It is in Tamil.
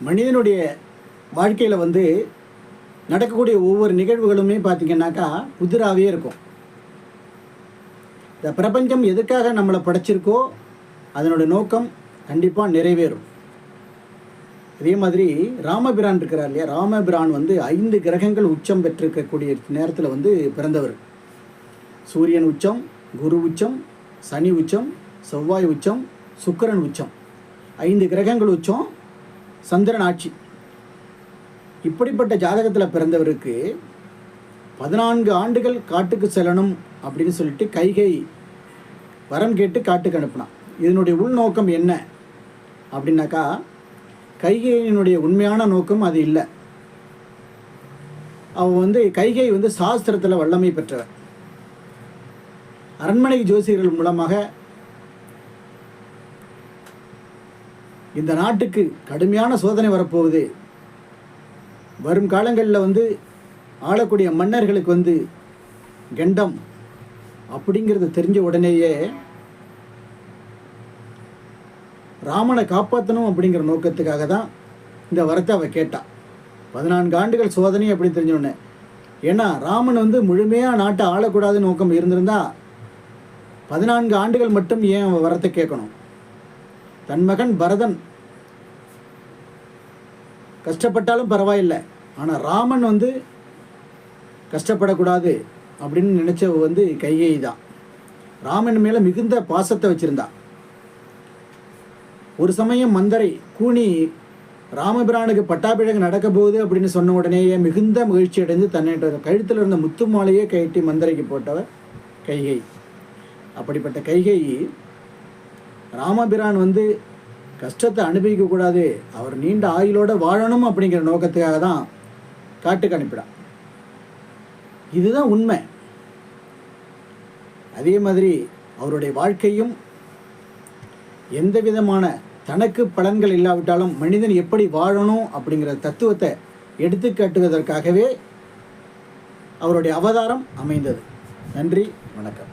மனிதனுடைய வாழ்க்கையில் வந்து நடக்கக்கூடிய ஒவ்வொரு நிகழ்வுகளுமே பார்த்திங்கனாக்கா புதிராகவே இருக்கும். இந்த பிரபஞ்சம் எதுக்காக நம்மளை படைச்சிருக்கோ அதனோட நோக்கம் கண்டிப்பாக நிறைவேறும். அதே மாதிரி ராமபிரான் இருக்கிறார் இல்லையா? ராமபிரான் வந்து ஐந்து கிரகங்கள் உச்சம் பெற்றிருக்கக்கூடிய நேரத்தில் வந்து பிறந்தவர். சூரியன் உச்சம் குரு உச்சம் சனி உச்சம் செவ்வாய் உச்சம் சுக்கிரன் உச்சம். ஐந்து கிரகங்கள் உச்சம் சந்திரன் ஆட்சி. இப்படிப்பட்ட ஜாதகத்தில் பிறந்தவருக்கு பதினான்கு ஆண்டுகள் காட்டுக்கு செல்லணும் அப்படின்னு சொல்லிட்டு கைகை வரம் கேட்டு காட்டுக்கு அனுப்பினான். இதனுடைய உள்நோக்கம் என்ன? அப்படின்னாக்கா கைகையினுடைய உண்மையான நோக்கம் அது இல்லை. அவன் வந்து கைகை வந்து சாஸ்திரத்தில் வல்லமை பெற்றவர் அரண்மனை ஜோசியர்கள் மூலமாக இந்த நாட்டுக்கு கடுமையான சோதனை வரப்போகுது. வரும் காலங்களில் வந்து ஆளக்கூடிய மன்னர்களுக்கு வந்து கெண்டம் அப்படிங்கிறது தெரிஞ்ச உடனேயே ராமனை காப்பாற்றணும் அப்படிங்கிற நோக்கத்துக்காக தான் இந்த வரத்தை அவள் கேட்டாள் பதினான்கு ஆண்டுகள் சோதனை அப்படின்னு தெரிஞ்சோடனே ஏன்னா ராமன் வந்து முழுமையாக நாட்டை ஆளக்கூடாதுன்னு நோக்கம் இருந்திருந்தா பதினான்கு ஆண்டுகள் மட்டும் ஏன் அவன் வரத்தை கேட்கணும்? தன் மகன் பரதன். கஷ்டப்பட்டாலும் பரவாயில்லை. ஆனால் ராமன் வந்து கஷ்டப்படக்கூடாது அப்படின்னு நினச்சவ வந்து கைகை தான் ராமன் மேலே மிகுந்த பாசத்தை வச்சுருந்தா. ஒரு சமயம் மந்தரை கூனி ராமபிரானுக்கு பட்டாபிழகம் நடக்க போகுது அப்படின்னு சொன்ன உடனேயே மிகுந்த மகிழ்ச்சி அடைந்து தன்னிட்ட கழுத்தில் இருந்த முத்து மாலையே கட்டி மந்தரைக்கு போட்டவர் கைகை அப்படிப்பட்ட கைகை ராமபிரான் வந்து கஷ்டத்தை அனுபவிக்கக்கூடாது அவர் நீண்ட ஆயுளோட வாழணும் அப்படிங்கிற நோக்கத்துக்காக தான் காட்டுக்கு அனுப்பிடான் இதுதான் உண்மை. அதே மாதிரி அவருடைய வாழ்க்கையும் எந்த விதமான தனக்கு பலன்கள் இல்லாவிட்டாலும் மனிதன் எப்படி வாழணும் அப்படிங்கிற தத்துவத்தை எடுத்துக்காட்டுவதற்காகவே அவருடைய அவதாரம் அமைந்தது. நன்றி வணக்கம்.